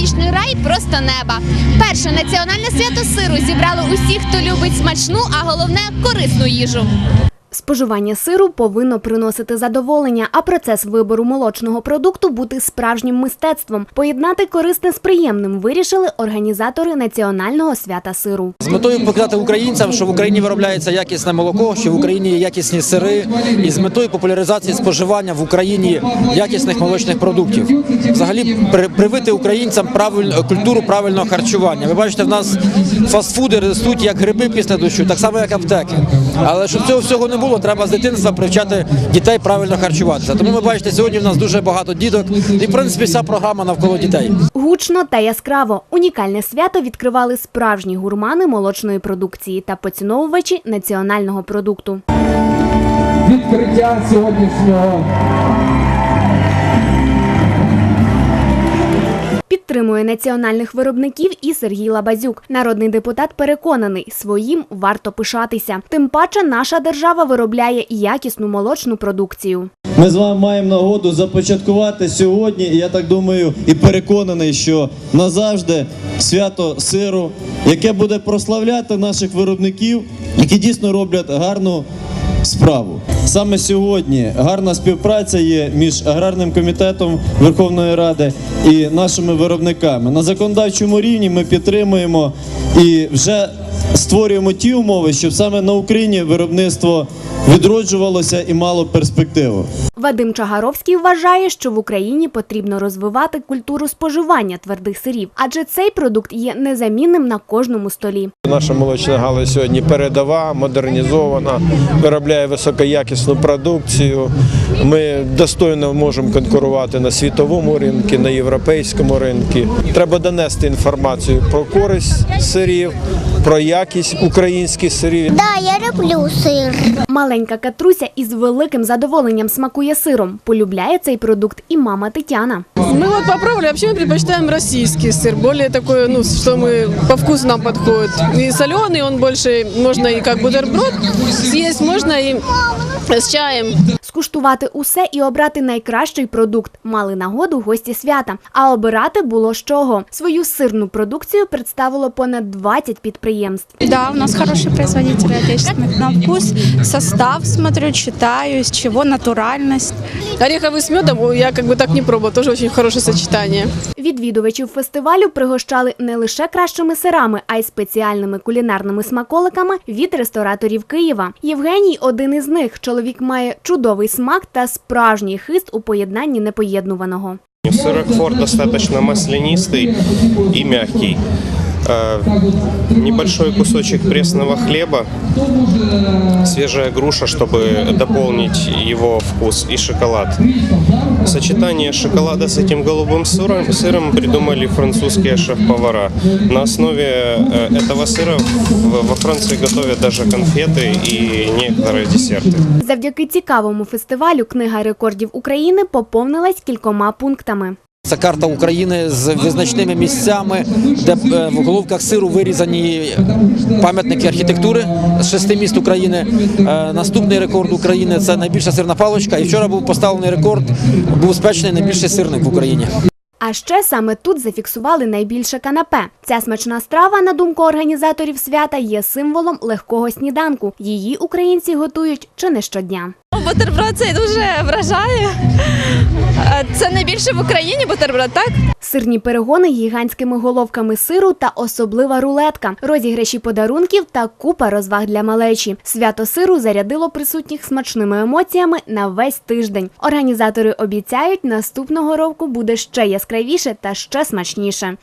гастрономічний рай просто неба. Перше національне свято сиру зібрало усіх, хто любить смачну, а головне корисну їжу. Споживання сиру повинно приносити задоволення, а процес вибору молочного продукту бути справжнім мистецтвом. Поєднати корисне з приємним вирішили організатори національного свята сиру. З метою показати українцям, що в Україні виробляється якісне молоко, що в Україні є якісні сири, і з метою популяризації споживання в Україні якісних молочних продуктів. Взагалі при- привити українцям правильну культуру правильного харчування. Ви бачите, в нас фастфуди ростуть як гриби після дощу, так само як аптеки. Але щоб цього всього не було, треба з дитинства привчати дітей правильно харчуватися. Тому ви бачите, сьогодні в нас дуже багато діток, і в принципі вся програма навколо дітей. Гучно та яскраво унікальне свято відкривали справжні гурмани молочної продукції та поціновувачі національного продукту. відкриття сьогоднішнього Підтримує національних виробників і Сергій Лабазюк. Народний депутат переконаний, своїм варто пишатися. Тим паче наша держава виробляє якісну молочну продукцію. Ми з вами маємо нагоду започаткувати сьогодні, я так думаю і переконаний, що назавжди свято сиру, яке буде прославляти наших виробників, які дійсно роблять гарну справу. Саме сьогодні гарна співпраця є між аграрним комітетом Верховної Ради і нашими виробниками. На законодавчому рівні ми підтримуємо і вже створюємо ті умови, щоб саме на Україні виробництво відроджувалося і мало перспективу. Вадим Чагаровський вважає, що в Україні потрібно розвивати культуру споживання твердих сирів, адже цей продукт є незамінним на кожному столі. Наша молочна галузь сьогодні передова, модернізована, виробляє високоякісну продукцію. Ми достойно можемо конкурувати на світовому ринку, на європейському ринку. Треба донести інформацію про користь сирів, про якість українських сирів. Да, я люблю сир. Маленька Катруся із великим задоволенням смакує сиром. Полюбляє цей продукт і мама Тетяна. Мы вот попробовали, вообще мы предпочитаем российский сыр, более такой, ну, что мы по вкусу нам подходит. И соленый, он больше, можно и как бутерброд съесть, можно и с чаем. Скуштувати усе і обрати найкращий продукт мали нагоду гості свята. А обирати було з чого. Свою сирну продукцію представило понад 20 підприємств. Да, у нас хорошие производители отечественных. На вкус, состав смотрю, читаю, из чего натуральность. Ореховый с медом я как бы так не пробовала, тоже очень хорошее сочетание. Відвідувачів фестивалю пригощали не лише кращими сирами, а й спеціальними кулінарними смаколиками від рестораторів Києва. Євгеній один із них. Чоловік має чудовий смак та справжній хист у поєднанні непоєднуваного. Сырокфор достаточно маслянистый и мягкий. Э, Небольшой кусочек пресного хлеба, свежая груша, чтобы дополнить его вкус, и шоколад. Сочетание шоколада с этим голубым сыром, сыром придумали французские шеф-повара. На основе э, этого сыра в- во Франции готовят даже конфеты и некоторые десерты. Завдяки цікавому фестивалю книга рекордів України поповнилась кількома пунктами. Це карта України з визначними місцями, де е, в головках сиру вирізані пам'ятники архітектури з шести міст України. Е, Наступний рекорд України це найбільша сирна паличка. І вчора був поставлений рекорд, був спечений найбільший сирник в Україні. А ще саме тут зафіксували найбільше канапе. Ця смачна страва, на думку організаторів свята, є символом легкого сніданку. Її українці готують чи не щодня. Бутерброд цей дуже вражає. Це найбільше в Україні бутерброд, так? Сирні перегони гігантськими головками сиру та особлива рулетка, розіграші подарунків та купа розваг для малечі. Свято сиру зарядило присутніх смачними емоціями на весь тиждень. Організатори обіцяють, наступного року буде ще яскравіше та ще смачніше.